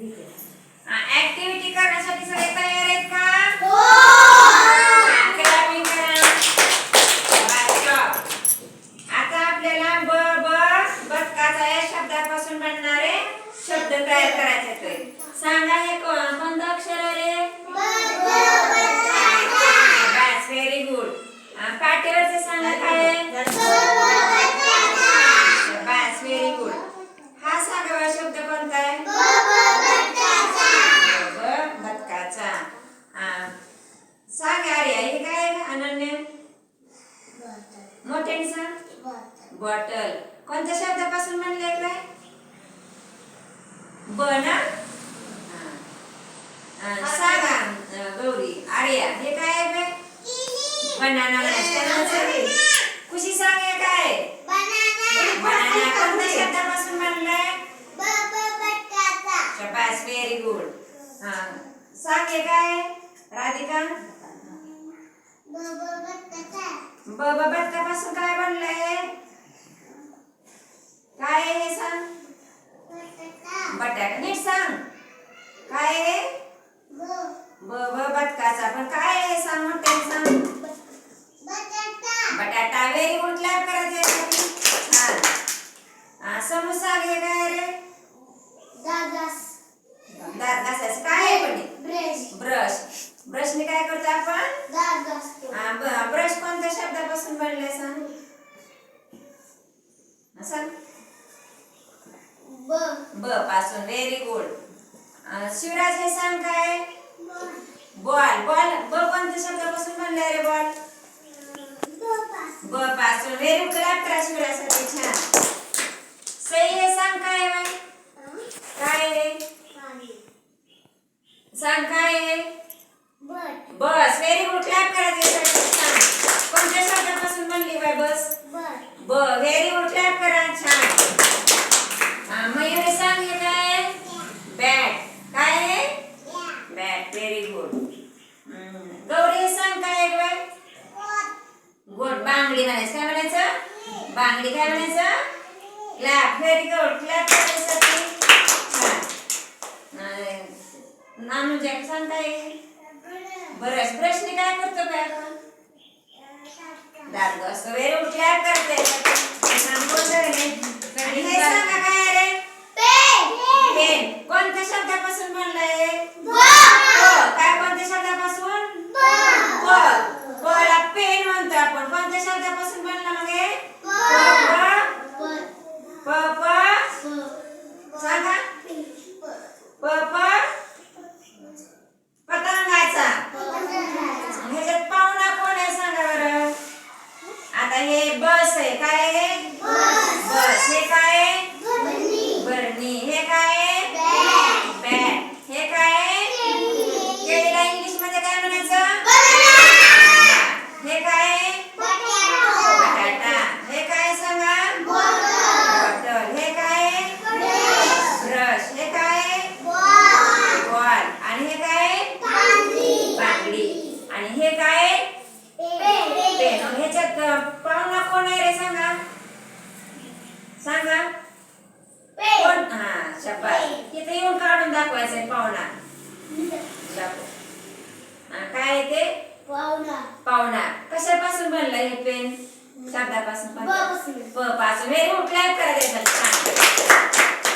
Activity करण्यासाठी सगळे तयार आहेत का? हो. आता आपल्याला ब ब बदकाचा या शब्दापासून बनणारे शब्द तयार करायचे आहेत. सांगा हे को- कोणतं अक्षर आहे बॅस व्हेरी गुड पाठीवरचं सांगा काय आहे? बॅस व्हेरी गुड हा सांगावा शब्द कोणता आहे ब बदकाचा हा. सांग आर्या हे काय आहे अनन्य सांग. बॉटल. कोणत्या शब्दापासून बनले काय ब ना हा. हा, सांगा अं, गौरी. आर्या. हे काय आहे बे? बनाना म्हणायचं खुशी सांग हे काय? आहे? बनाना कोणत्या शब्दापासून बनलाय शबास व्हेरी गुड हा. सांग हे काय? आहे? राधिका ब ब बदकापासून काय बनलंय? काय आहे हे सांग? बटाटा. नीट सांग. काय आहे ब. बदकाचा पण काय आहे हे सांग मोठ्याने सांग. शब्दापासून बनलाय सांग हा, सांग ब पासून व्हेरी गुड शिवराज हे सांग काय? बॉल बॉल ब कोणत्या शब्दापासून बनलाय रे बॉल ब पासून. व्हेरी गुड क्लॅप करा शिवराजसाठी छान. सई हे सांग काय बाई? काय आहे? सांग काय? बस व्हेरी गुड क्लॅप करा त्यासाठी व्हेरी गुड क्लॅप करा छान हा, मयूर हे सांगितलं काय बॅट काय आहे बॅट व्हेरी गुड गौरी हे सांग काय आहे गुड बांगडी म्हणायचं काय म्हणायचं बांगडी काय म्हणायचं क्लॅप व्हेरी गुड क्लॅप करायसाठी नानू जॅक सांग काय आहे? काय करतो काय आपण दात घासतो व्हेरी गुड क्लॅप करते छान बोलतोय रे. आणि हे सांगा काय रे पेन कोणत्या शब्दापासून बनलाय प काय कोणत्या शब्दापासून प पला पेन म्हणतो आपण कोणत्या शब्दापासून बनला मग हे प प प सांगा प प पतंगाचा ह्याच्यात पाहुणा कोण आहे सांगा बरं आता हे? बस आहे. काय आहे? बस. हे काय आहे? बरणी. हे काय आहे? बॅट. हे काय आहे? केळीला इंग्लिशमध्ये काय म्हणायचं? हे काय आहे? बटाटा. हे काय सांगा? बॉटल. हे काय आहे? ब्रश. हे काय आहे? बॉल. आणि हे काय आहे? बांगडी. आणि हे काय आहे? पेन. ह्याच्यात अ, पाहुणा कोण आहे रे सांगा सांगा कोण? हा शब्बास तिथे येऊन काढून दाखवायचंय पाहुणा. हा, काय आहे ते? पाहुणा. कशापासून बनलं हे पेन? शब्दापासून. प पासून. व्हेरी गुड क्लॅप करा त्याच्यात छान